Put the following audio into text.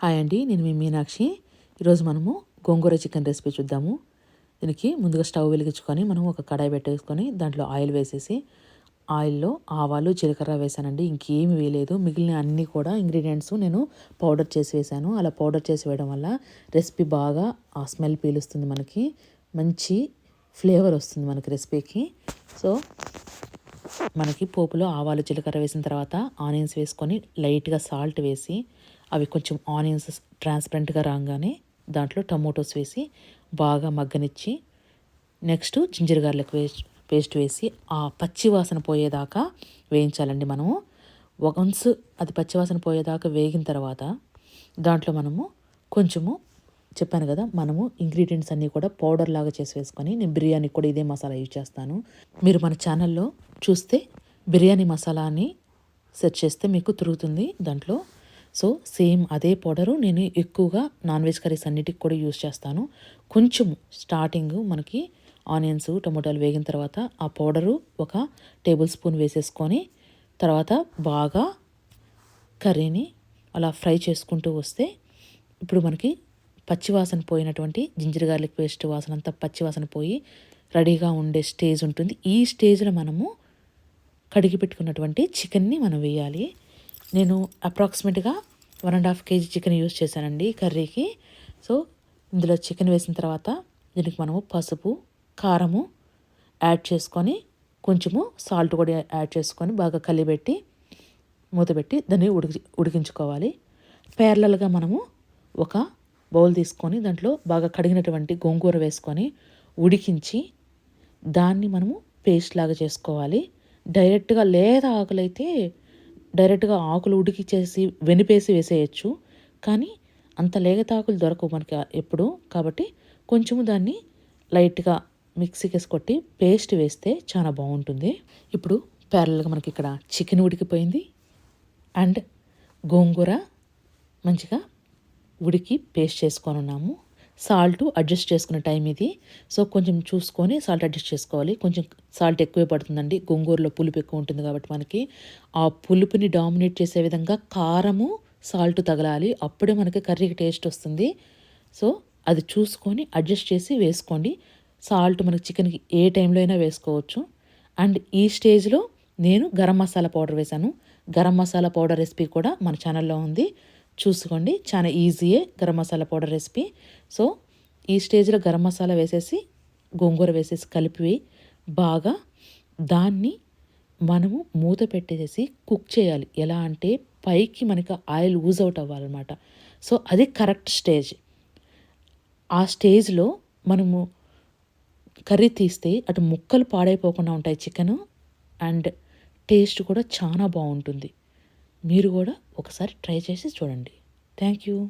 Hi అండి నేను మీ మీనాక్షి. ఈరోజు మనము గోంగూర చికెన్ రెసిపీ చూద్దాము. దీనికి ముందుగా స్టవ్ వెలిగించుకొని మనం ఒక కడాయి పెట్టేసుకొని దాంట్లో ఆయిల్ వేసేసి ఆయిల్లో ఆవాలు జీలకర్ర వేసానండి. ఇంకేమి వేయలేదు. మిగిలిన అన్నీ కూడా ఇంగ్రీడియంట్స్ నేను పౌడర్ చేసి వేసాను. అలా పౌడర్ చేసి వేయడం వల్ల రెసిపీ బాగా ఆ స్మెల్ పీలుస్తుంది మనకి. మంచి ఫ్లేవర్ వస్తుంది మనకి రెసిపీకి. సో మనకి పోపులో ఆవాలు జీలకర్ర వేసిన తర్వాత ఆనియన్స్ వేసుకొని లైట్గా సాల్ట్ వేసి అవి కొంచెం ఆనియన్స్ ట్రాన్స్పరెంట్గా రాగానే దాంట్లో టమోటోస్ వేసి బాగా మగ్గనిచ్చి నెక్స్ట్ జింజర్ గార్లిక్ వేస్ట్ పేస్ట్ వేసి ఆ పచ్చి వాసన పోయేదాకా వేయించాలండి మనము. వన్స్ అది పచ్చివాసన పోయేదాకా వేగిన తర్వాత దాంట్లో మనము కొంచెము చెప్పాను కదా మనము ఇంగ్రీడియంట్స్ అన్నీ కూడా పౌడర్ లాగా చేసి వేసుకొని నేను బిర్యానీ కూడా ఇదే మసాలా యూజ్ చేస్తాను. మీరు మన ఛానల్లో చూస్తే బిర్యానీ మసాలాని సెర్చ్ చేస్తే మీకు తిరుగుతుంది దాంట్లో. సో సేమ్ అదే పౌడరు నేను ఎక్కువగా నాన్ వెజ్ కర్రీస్ అన్నిటికి కూడా యూస్ చేస్తాను. కొంచెం స్టార్టింగ్ మనకి ఆనియన్స్ టమోటాలు వేగిన తర్వాత ఆ పౌడరు ఒక టేబుల్ స్పూన్ వేసేసుకొని తర్వాత బాగా కర్రీని అలా ఫ్రై చేసుకుంటూ వస్తే ఇప్పుడు మనకి పచ్చివాసన పోయినటువంటి జింజర్ గార్లిక్ పేస్ట్ వాసన అంతా పచ్చివాసన పోయి రెడీగా ఉండే స్టేజ్ ఉంటుంది. ఈ స్టేజ్లో మనము కడిగి పెట్టుకున్నటువంటి చికెన్ని మనం వేయాలి. నేను అప్రాక్సిమేట్గా one and half KG chicken use చేశానండి కర్రీకి. సో ఇందులో చికెన్ వేసిన తర్వాత దీనికి మనము పసుపు కారము యాడ్ చేసుకొని కొంచెము సాల్ట్ కూడా యాడ్ చేసుకొని బాగా కలిపెట్టి మూతపెట్టి దాన్ని ఉడికి ఉడికించుకోవాలి. పేర్లలుగా మనము ఒక బౌల్ తీసుకొని దాంట్లో బాగా కడిగినటువంటి గోంగూర వేసుకొని ఉడికించి దాన్ని మనము పేస్ట్ లాగా చేసుకోవాలి. డైరెక్ట్గా లేదా ఆకులైతే డైరెక్ట్గా ఆకులు ఉడికిచ్చేసి వెనిపేసి వేసేయచ్చు. కానీ అంత లేగతాకులు దొరకవు మనకి ఎప్పుడు. కాబట్టి కొంచెము దాన్ని లైట్గా మిక్సీకి వేసి కొట్టి పేస్ట్ వేస్తే చాలా బాగుంటుంది. ఇప్పుడు ప్యారల్గా మనకి ఇక్కడ చికెన్ ఉడికిపోయింది. అండ్ గోంగూర మంచిగా ఉడికి పేస్ట్ చేసుకొని ఉన్నాము సాల్ట్ అడ్జస్ట్ చేసుకునే టైం ఇది. సో కొంచెం చూసుకొని సాల్ట్ అడ్జస్ట్ చేసుకోవాలి. కొంచెం సాల్ట్ ఎక్కువే పడుతుందండి. గోంగూరలో పులుపు ఎక్కువ ఉంటుంది కాబట్టి మనకి. ఆ పులుపుని డామినేట్ చేసే విధంగా కారము సాల్ట్ తగలాలి. అప్పుడే మనకి కర్రీకి టేస్ట్ వస్తుంది. సో అది చూసుకొని అడ్జస్ట్ చేసి వేసుకోండి. సాల్ట్ మనకి చికెన్కి ఏ టైంలో అయినా వేసుకోవచ్చు. అండ్ ఈ స్టేజ్లో నేను గరం మసాలా పౌడర్ వేశాను. గరం మసాలా పౌడర్ రెసిపీ కూడా మన ఛానల్లో ఉంది. చూసుకోండి. చాలా ఈజీయే garam masala powder recipe. So ఈ స్టేజ్లో గరం మసాలా వేసేసి గోంగూర వేసేసి కలిపి బాగా దాన్ని మనము మూత పెట్టేసేసి కుక్ చేయాలి. ఎలా అంటే పైకి మనకి ఆయిల్ ఊజ్ అవుట్ అవ్వాలన్నమాట. సో అది కరెక్ట్ స్టేజ్. ఆ స్టేజ్లో మనము కర్రీ తీస్తే అటు ముక్కలు పాడైపోకుండా ఉంటాయి చికెన్. అండ్ టేస్ట్ కూడా చాలా బాగుంటుంది. మీరు కూడా ఒకసారి ట్రై చేసి చూడండి. Thank you.